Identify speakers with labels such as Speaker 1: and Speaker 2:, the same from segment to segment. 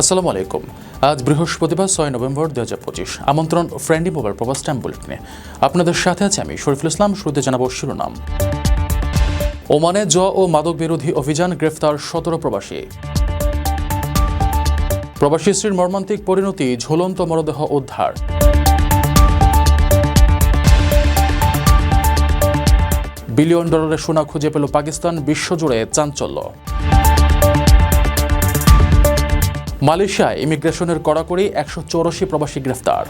Speaker 1: আসসালামু আলাইকুম। আজ বৃহস্পতিবার, ছয় নভেম্বর দু হাজার পঁচিশ। আমন্ত্রণ ফ্রেন্ডি মোবাইল প্রবাস টাইম বুলেটিনে। আপনাদের সাথে আছে আমি শরীফুল ইসলাম। শুরুতে জানাব শিরোনাম। ওমানে জ ও মাদক বিরোধী অভিযান গ্রেফতার সতেরো প্রবাসী। প্রবাসী স্ত্রীর মর্মান্তিক পরিণতি, ঝুলন্ত মরদেহ উদ্ধার। বিলিয়ন ডলারের সোনা খুঁজে পেল পাকিস্তান, বিশ্বজুড়ে চাঞ্চল্য। মালয়েশিয়ায় ইমিগ্রেশনের কড়াকড়ি একশো চৌরাশি প্রবাসী গ্রেফতার।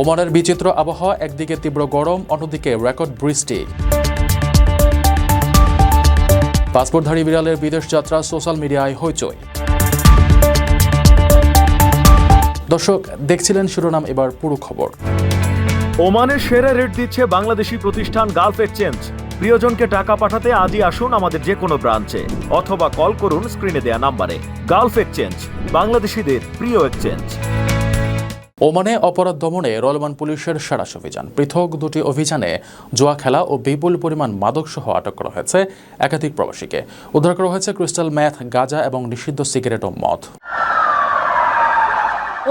Speaker 1: ওমানের বিচিত্র আবহাওয়া, একদিকে তীব্র গরম, অন্যদিকে রেকর্ড বৃষ্টি। পাসপোর্টধারী বিড়ালের বিদেশ যাত্রা, সোশ্যাল মিডিয়ায় হইচই। দর্শক, দেখছিলেন শিরোনাম, এবার পুরো খবর।
Speaker 2: ওমানের সেরা রেট দিচ্ছে বাংলাদেশি প্রতিষ্ঠান গালফ এক্সচেঞ্জ। প্রিয়জনকে টাকা পাঠাতে আজই আসুন আমাদের যে কোনো ব্রাঞ্চে অথবা কল করুন স্ক্রিনে দেয়া নাম্বারে। গালফ এক্সচেঞ্জ বাংলাদেশিদের প্রিয় এক্সচেঞ্জ।
Speaker 1: ওমানে অপরাধ দমনে রলমান পুলিশের সারাস অভিযান পৃথক দুটি অভিযানে জোয়া খেলা ও বিপুল পরিমাণ মাদকসহ আটক করা হয়েছে একাধিক প্রবাসীকে। উদ্ধার করা হয়েছে ক্রিস্টাল ম্যাথ গাঁজা এবং নিষিদ্ধ সিগারেট ও মদ।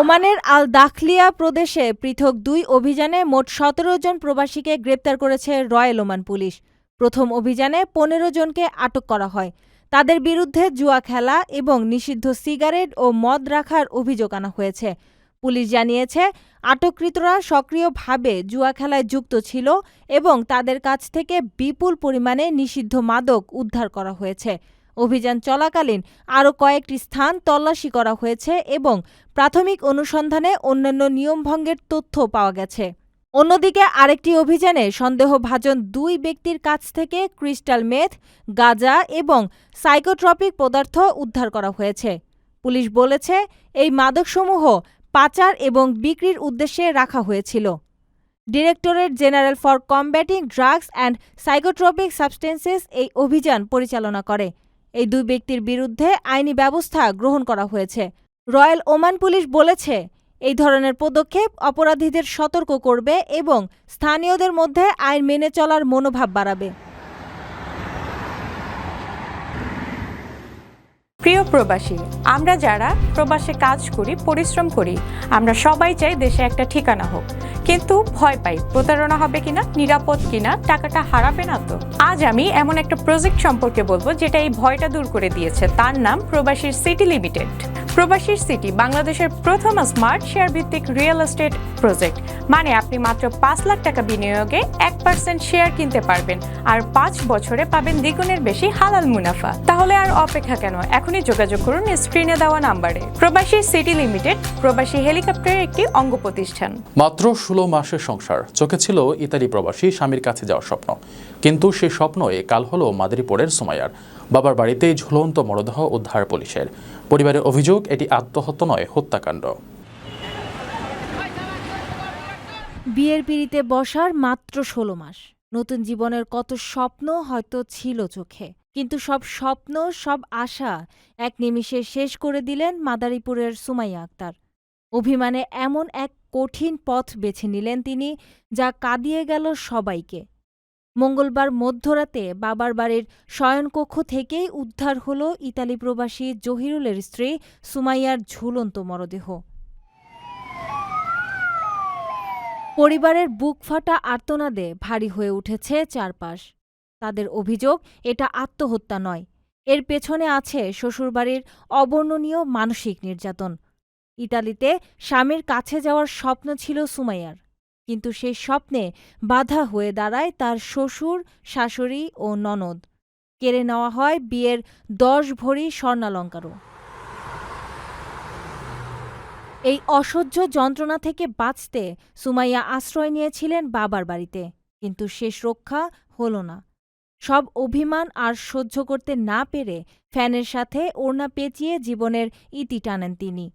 Speaker 3: ওমানের আল দাখলিয়া প্রদেশে পৃথক দুই অভিযানে মোট সতেরো জন প্রবাসীকে গ্রেপ্তার করেছে রয়্যাল ওমান পুলিশ। প্রথম অভিযানে পনেরো জনকে আটক করা হয়। তাদের বিরুদ্ধে জুয়া খেলা এবং নিষিদ্ধ সিগারেট ও মদ রাখার অভিযোগ আনা হয়েছে। পুলিশ জানিয়েছে, আটককৃতরা সক্রিয়ভাবে জুয়া খেলায় যুক্ত ছিল এবং তাদের কাছ থেকে বিপুল পরিমাণে নিষিদ্ধ মাদক উদ্ধার করা হয়েছে। অভিযান চলাকালীন আরও কয়েকটি স্থান তল্লাশি করা হয়েছে এবং প্রাথমিক অনুসন্ধানে অন্যান্য নিয়মভঙ্গের তথ্য পাওয়া গেছে। অন্যদিকে আরেকটি অভিযানে সন্দেহভাজন দুই ব্যক্তির কাছ থেকে ক্রিস্টাল মেথ, গাঁজা এবং সাইকোট্রপিক পদার্থ উদ্ধার করা হয়েছে। পুলিশ বলেছে, এই মাদকসমূহ পাচার এবং বিক্রির উদ্দেশ্যে রাখা হয়েছিল। Directorate general for combating drugs and psychotropic substances এই অভিযান পরিচালনা করে। এই দুই ব্যক্তির বিরুদ্ধে আইনি ব্যবস্থা গ্রহণ করা হয়েছে। রয়্যাল ওমান পুলিশ বলেছে এই ধরনের পদক্ষেপ অপরাধীদের সতর্ক করবে এবং স্থানীয়দের মধ্যে আইন মেনে চলার মনোভাব বাড়াবে।
Speaker 4: প্রিয় প্রবাসী, আমরা যারা প্রবাসে কাজ করি, পরিশ্রম করি, আমরা সবাই চাই দেশে একটা ঠিকানা হোক। কিন্তু ভয় পাই, প্রতারণা হবে কিনা, নিরাপদ কিনা, টাকাটা হারাবে না তো? আজ আমি এমন একটা প্রজেক্ট সম্পর্কে বলব, যেটা এই ভয়টা দূর করে দিয়েছে। তার নাম প্রবাসীর সিটি লিমিটেড। প্রবাসীর সিটি, বাংলাদেশের প্রথম স্মার্ট শেয়ার ভিত্তিক রিয়েল এস্টেট প্রজেক্ট। মানে আপনি মাত্র পাঁচ লাখ টাকা বিনিয়োগে এক পার্সেন্ট শেয়ার কিনতে পারবেন আর পাঁচ বছরে পাবেন দ্বিগুণের বেশি হালাল মুনাফা। তাহলে আর অপেক্ষা কেন? এখনই যোগাযোগ করুন স্ক্রিনে দেওয়া নাম্বারে। প্রবাসী সিটি লিমিটেড, প্রবাসী হেলিকপ্টারের একটি অঙ্গ প্রতিষ্ঠান
Speaker 1: মাত্র ষোলো মাসের সংসার। চোখে ছিল ইতালি প্রবাসী স্বামীর কাছে যাওয়ার স্বপ্ন। কিন্তু সেই স্বপ্নই কাল হলো মাদারীপুরের সোমাইয়ার। বাবার বাড়িতেই ঝুলন্ত মরদেহ উদ্ধার পুলিশের। পরিবারের অভিযোগ, এটি আত্মহত্যা নয়, হত্যাকাণ্ড।
Speaker 3: বিয়ের পিড়িতে বসার মাত্র ষোলো মাস। নতুন জীবনের কত স্বপ্ন হয়তো ছিল চোখে, কিন্তু সব স্বপ্ন, সব আশা এক নিমিষে শেষ করে দিলেন মাদারীপুরের সুমাইয়া আক্তার। অভিমানে এমন এক কঠিন পথ বেছে নিলেন তিনি, যা কাঁদিয়ে গেল সবাইকে। মঙ্গলবার মধ্যরাতে বাবার বাড়ির শয়নকক্ষ থেকেই উদ্ধার হল ইতালি প্রবাসী জহিরুলের স্ত্রী সুমাইয়ার ঝুলন্ত মরদেহ। পরিবারের বুক ফাটা আর্তনাদে ভারী হয়ে উঠেছে চারপাশ। তাদের অভিযোগ, এটা আত্মহত্যা নয়। এর পেছনে আছে শ্বশুরবাড়ির অবর্ণনীয় মানসিক নির্যাতন। ইতালিতে স্বামীর কাছে যাওয়ার স্বপ্ন ছিল সুমাইয়ার। কিন্তু সেই স্বপ্নে বাধা হয়ে দাঁড়ায় তার শ্বশুর, শাশুড়ি ও ননদ। কেড়ে নেওয়া হয় বিয়ের দশ ভরি স্বর্ণালঙ্কারও। এই অসহ্য যন্ত্রণা থেকে বাঁচতে সুমাইয়া আশ্রয় নিয়েছিলেন বাবার বাড়িতে, কিন্তু শেষ রক্ষা হল না। সব অভিমান আর সহ্য করতে না পেরে ফ্যানের সাথে ওড়না পেঁচিয়ে জীবনের ইতি টানেন তিনি।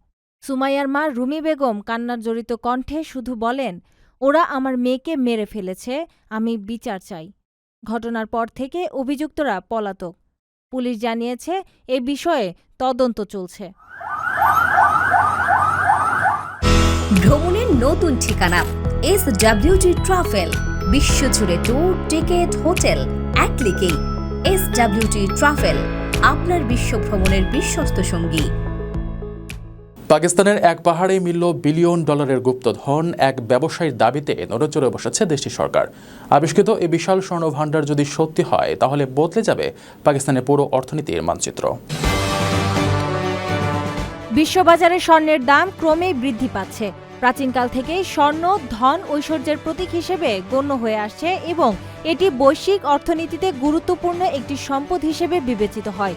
Speaker 3: সুমাইয়ার মা রুমি বেগম কান্নার জড়িত কণ্ঠে শুধু বলেন ওরা আমার মেয়েকে মেরে ফেলেছে, আমি বিচার চাই। ঘটনার পর থেকে অভিযুক্তরা পলাতক। পুলিশ জানিয়েছে, এ বিষয়ে তদন্ত চলছে।
Speaker 5: ভ্রমণের নতুন ঠিকানা এস ডাব্লিউজি ট্রাভেল বিশ্বজুড়ে ট্যুর টিকিট হোটেল এক ক্লিকেই এস ডাব্লিউজি ট্রাভেল আপনার বিশ্ব ভ্রমণের বিশ্বস্ত সঙ্গী।
Speaker 1: পাকিস্তানের এক পাহাড়ে মিলল বিলিয়ন ডলারের গুপ্তধন এক ব্যবসায়ীর দাবিতে নড়েচড়ে বসেছে দেশটির সরকার। আবিষ্কৃত এই বিশাল স্বর্ণ ভাণ্ডার যদি সত্যি হয়, তাহলে বদলে যাবে পাকিস্তানের পুরো অর্থনীতির মানচিত্র।
Speaker 3: বিশ্ববাজারে স্বর্ণের দাম ক্রমেই বৃদ্ধি পাচ্ছে। প্রাচীনকাল থেকেই স্বর্ণ, ধন ঐশ্বর্যের প্রতীক হিসেবে গণ্য হয়ে আসছে এবং এটি বৈশ্বিক অর্থনীতিতে গুরুত্বপূর্ণ একটি সম্পদ হিসেবে বিবেচিত হয়।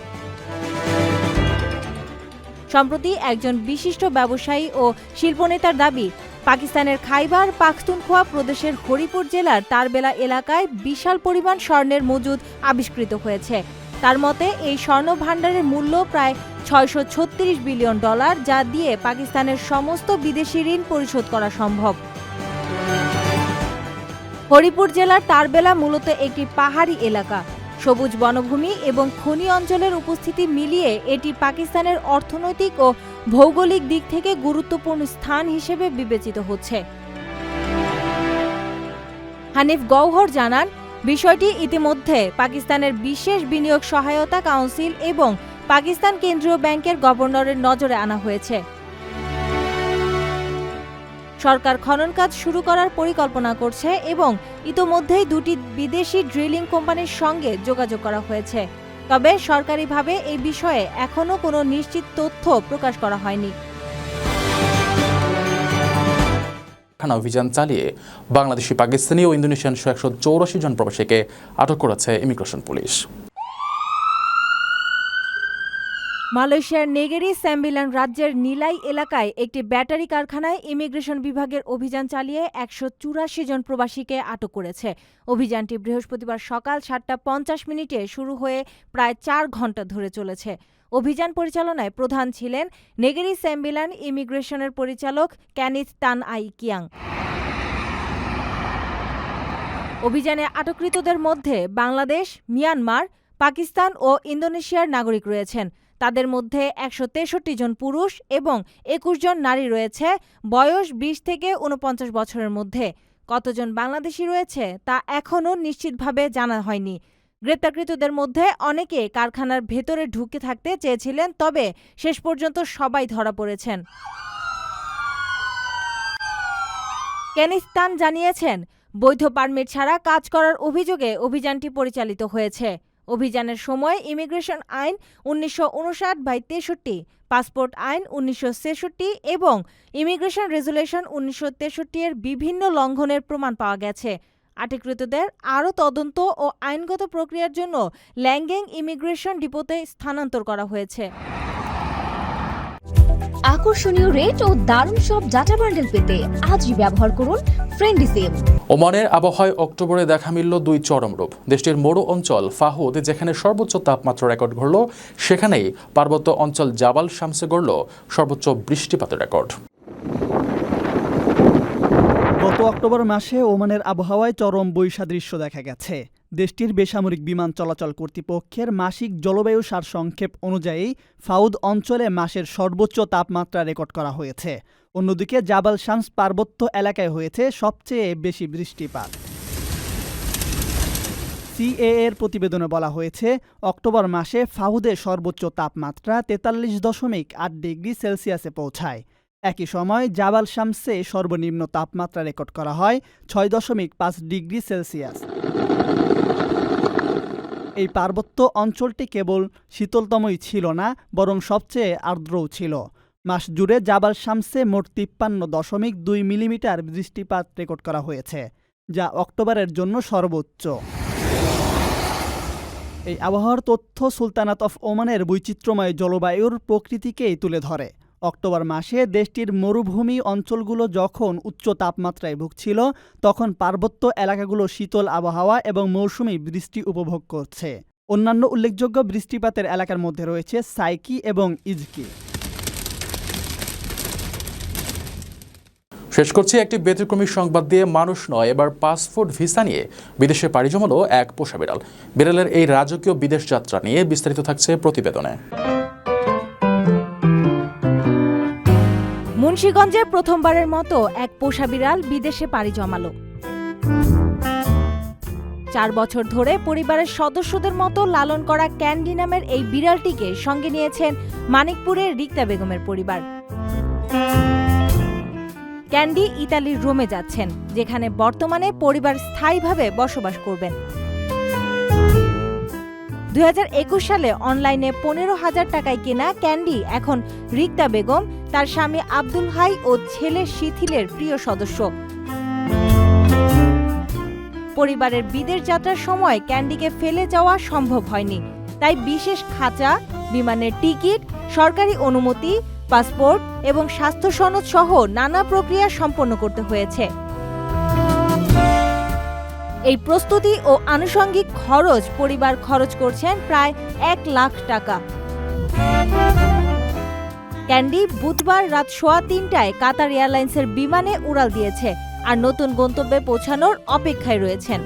Speaker 3: সম্প্রতি একজন বিশিষ্ট ব্যবসায়ী ও শিল্পনেতার দাবি, পাকিস্তানের খাইবার পাখতুনখোয়া প্রদেশের হরিপুর জেলার তারবেলা এলাকায় বিশাল পরিমাণ স্বর্ণের মজুদ আবিষ্কৃত হয়েছে। তার মতে, এই স্বর্ণ ভাণ্ডারের মূল্য প্রায় ছয়শো ছত্রিশ বিলিয়ন ডলার, যা দিয়ে পাকিস্তানের সমস্ত বিদেশি ঋণ পরিশোধ করা সম্ভব। হরিপুর জেলার তারবেলা মূলত একটি পাহাড়ি এলাকা। সবুজ বনভূমি এবং খনি অঞ্চলের উপস্থিতি মিলিয়ে এটি পাকিস্তানের অর্থনৈতিক ও ভৌগোলিক দিক থেকে গুরুত্বপূর্ণ স্থান হিসেবে বিবেচিত হচ্ছে। হানিফ গৌহর জানান, বিষয়টি ইতিমধ্যে পাকিস্তানের বিশেষ বিনিয়োগ সহায়তা কাউন্সিল এবং পাকিস্তান কেন্দ্রীয় ব্যাংকের গভর্নরের নজরে আনা হয়েছে। সরকার খনন কাজ শুরু করার পরিকল্পনা করছে এবং ইতোমধ্যেই দুটি বিদেশি ড্রিলিং কোম্পানির সঙ্গে যোগাযোগ করা হয়েছে। তবে সরকারিভাবে এই বিষয়ে এখনও কোনো নিশ্চিত তথ্য প্রকাশ করা হয়নি।
Speaker 1: খানা অভিযান চালিয়ে বাংলাদেশি, পাকিস্তানি ও ইন্দোনেশিয়ান একশো চৌরাশি জন প্রবাসীকে আটক করেছে ইমিগ্রেশন পুলিশ।
Speaker 3: মালয়েশিয়ার নেগেরি স্যাম্বিলান রাজ্যের নিলাই এলাকায় একটি ব্যাটারি কারখানায় ইমিগ্রেশন বিভাগের অভিযান চালিয়ে একশো চুরাশি জন প্রবাসীকে আটক করেছে। অভিযানটি বৃহস্পতিবার সকাল সাতটা পঞ্চাশ মিনিটে শুরু হয়ে প্রায় চার ঘণ্টা ধরে চলেছে। অভিযান পরিচালনায় প্রধান ছিলেন নেগেরি স্যাম্বিলান ইমিগ্রেশনের পরিচালক ক্যানিথ তান আই কিয়াং। অভিযানে আটককৃতদের মধ্যে বাংলাদেশ, মিয়ানমার, পাকিস্তান ও ইন্দোনেশিয়ার নাগরিক রয়েছেন। তাদের মধ্যে একশো তেষট্টি জন পুরুষ এবং একুশ জন নারী রয়েছে বয়স বিশ থেকে উনপঞ্চাশ বছরের মধ্যে। কতজন বাংলাদেশি রয়েছে তা এখনও নিশ্চিতভাবে জানা হয়নি। গ্রেপ্তারকৃতদের মধ্যে অনেকে কারখানার ভেতরে ঢুকে থাকতে চেয়েছিলেন, তবে শেষ পর্যন্ত সবাই ধরা পড়েছেন। কেনিস্তান জানিয়েছেন, বৈধ পারমিট ছাড়া কাজ করার অভিযোগে অভিযানটি পরিচালিত হয়েছে। অভিযানের সময় ইমিগ্রেশন আইন উনিশশো উনষাট বাই তেষট্টি, পাসপোর্ট আইন উনিশশো ছেষট্টি এবং ইমিগ্রেশন রেজুলেশন উনিশশো তেষট্টি এর বিভিন্ন লঙ্ঘনের প্রমাণ পাওয়া গেছে। আটিকৃতদের আরও তদন্ত ও আইনগত প্রক্রিয়ার জন্য ল্যাঙ্গেং ইমিগ্রেশন ডিপোতে স্থানান্তর করা হয়েছে।
Speaker 5: আকর্ষণীয় রেট ও দারুণ সব ডাটা বান্ডেল পেতে আজই ব্যবহার করুন ফ্রেন্ডি সিম
Speaker 1: ওমানের আবহাওয়ায় অক্টোবরে দেখা মিলল দুই চরম রূপ। দেশটির মরু অঞ্চল ফাহুদ যেখানে সর্বোচ্চ তাপমাত্রা রেকর্ড ঘটল সেখানেই পার্বত্য অঞ্চল জাবাল শামসে গড়ল সর্বোচ্চ বৃষ্টিপাতের রেকর্ড।
Speaker 6: গত অক্টোবর মাসে ওমানের আবহাওয়ায় চরম বৈসাদৃশ্য দেখা গেছে। দেশটির বেসামরিক বিমান চলাচল কর্তৃপক্ষের মাসিক জলবায়ু সারসংক্ষেপ অনুযায়ী ফাউদ অঞ্চলে মাসের সর্বোচ্চ তাপমাত্রা রেকর্ড করা হয়েছে। অন্যদিকে জাবাল শামস পার্বত্য এলাকায় হয়েছে সবচেয়ে বেশি বৃষ্টিপাত। সিএ এর প্রতিবেদনে বলা হয়েছে, অক্টোবর মাসে ফাহুদে সর্বোচ্চ তাপমাত্রা তেতাল্লিশ দশমিক আট ডিগ্রি সেলসিয়াসে পৌঁছায়। একই সময় জাবাল শামসে সর্বনিম্ন তাপমাত্রা রেকর্ড করা হয় ছয় দশমিক পাঁচ ডিগ্রি সেলসিয়াস। এই পার্বত্য অঞ্চলটি কেবল শীতলতমই ছিল না, বরং সবচেয়ে আর্দ্রও ছিল। মাস জুড়ে জাবাল শামসে মোট তিপ্পান্ন দশমিক দুই মিলিমিটার বৃষ্টিপাত রেকর্ড করা হয়েছে, যা অক্টোবরের জন্য সর্বোচ্চ। এই আবহাওয়ার তথ্য সুলতানাত অফ ওমানের বৈচিত্র্যময় জলবায়ুর প্রকৃতিকেই তুলে ধরে। অক্টোবর মাসে দেশটির মরুভূমি অঞ্চলগুলো যখন উচ্চ তাপমাত্রায় ভুগছিল, তখন পার্বত্য এলাকাগুলো শীতল আবহাওয়া এবং মৌসুমী বৃষ্টি উপভোগ করছে। অন্যান্য উল্লেখযোগ্য বৃষ্টিপাতের এলাকার মধ্যে রয়েছে সাইকি এবং ইজকি।
Speaker 1: শেষ করছি একটি ব্যতিক্রমী সংবাদ দিয়ে মানুষ নয়, এবার পাসপোর্ট ভিসা নিয়ে বিদেশে পাড়ি জমালো এক পোষা বিড়াল। বিড়ালের এই রাজকীয় বিদেশ যাত্রা নিয়ে বিস্তারিত থাকছে প্রতিবেদনে।
Speaker 3: মুন্সীগঞ্জে প্রথমবারের মতো এক পোষা বিড়াল বিদেশে পাড়ি জমালো। চার বছর ধরে পরিবারের সদস্যদের মতো লালন করা ক্যান্ডি নামের এই বিড়ালটিকে সঙ্গে নিয়েছেন মানিকপুরের রিক্তা বেগমের পরিবার। ক্যান্ডি ইতালির রোমে যাচ্ছেন, যেখানে বর্তমানে পরিবার স্থায়ীভাবে বসবাস করবেন। দুই হাজার একুশ সালে অনলাইনে পনেরো হাজার টাকায় কেনা ক্যান্ডি এখন রিক্তা বেগম, তার স্বামী আব্দুল হাই ও ছেলে শিথিলের প্রিয় সদস্য। পরিবারের বিদেশ যাত্রার সময় ক্যান্ডিকে ফেলে যাওয়া সম্ভব হয়নি। তাই বিশেষ খাঁচা, বিমানের টিকিট, সরকারি অনুমতি, পাসপোর্ট এবং স্বাস্থ্য সনদ সহ নানা প্রক্রিয়া সম্পন্ন করতে হয়েছে। এই প্রস্তুতি ও আনুষঙ্গিক খরচ পরিবার খরচ করছেন প্রায় এক লাখ টাকা। ক্যান্ডি বুধবার রাত সোয়া তিনটায় কাতার এয়ারলাইন্সের বিমানে উড়াল দিয়েছে আর নতুন গন্তব্যে পৌঁছানোর অপেক্ষায় রয়েছেন।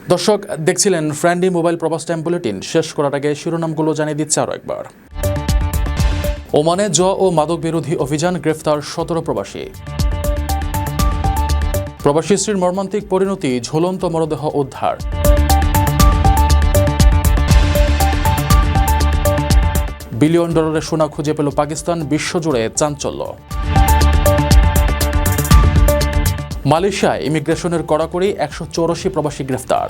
Speaker 1: দর্শক, দেখছিলেন ফ্রেন্ডি মোবাইল প্রবাস টাইম বুলেটিন। শেষ করার আগে শিরোনামগুলো জানিয়ে দিচ্ছে আরও একবার। ওমানে জ ও মাদক বিরোধী অভিযান গ্রেফতার সতেরো প্রবাসী। প্রবাসী স্ত্রীর মর্মান্তিক পরিণতি, ঝুলন্ত মরদেহ উদ্ধার। বিলিয়ন ডলারের সোনা খুঁজে পেল পাকিস্তান, বিশ্বজুড়ে চাঞ্চল্য। মালয়েশিয়ায় ইমিগ্রেশনের কড়াকড়ি, একশো চৌরাশি প্রবাসী গ্রেফতার।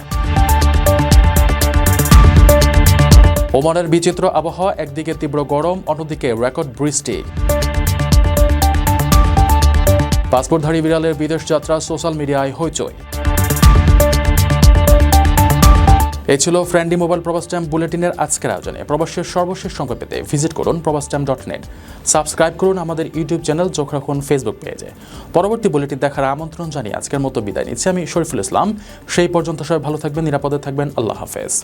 Speaker 1: ওমানের বিচিত্র আবহাওয়া, একদিকে তীব্র গরম, অন্যদিকে রেকর্ড বৃষ্টি। পাসপোর্টধারী বিড়ালের বিদেশ যাত্রা সোশ্যাল মিডিয়ায় হইচই। এই ছিল ফ্রেন্ডি মোবাইল প্রবাস টাইম বুলেটিনের আজকের আয়োজনে। প্রবাসের সর্বশেষ সংখ্যা পেতে ভিজিট করুন প্রবাস টাইম ডট নেট সাবস্ক্রাইব করুন আমাদের ইউটিউব চ্যানেল, চোখ রাখুন ফেসবুক পেজে। পরবর্তী বুলেটিন দেখার আমন্ত্রণ জানিয়ে আজকের মতো বিদায় নিচ্ছি আমি শরীফুল ইসলাম। সেই পর্যন্ত সবাই ভালো থাকবেন, নিরাপদে থাকবেন। আল্লাহ হাফেজ।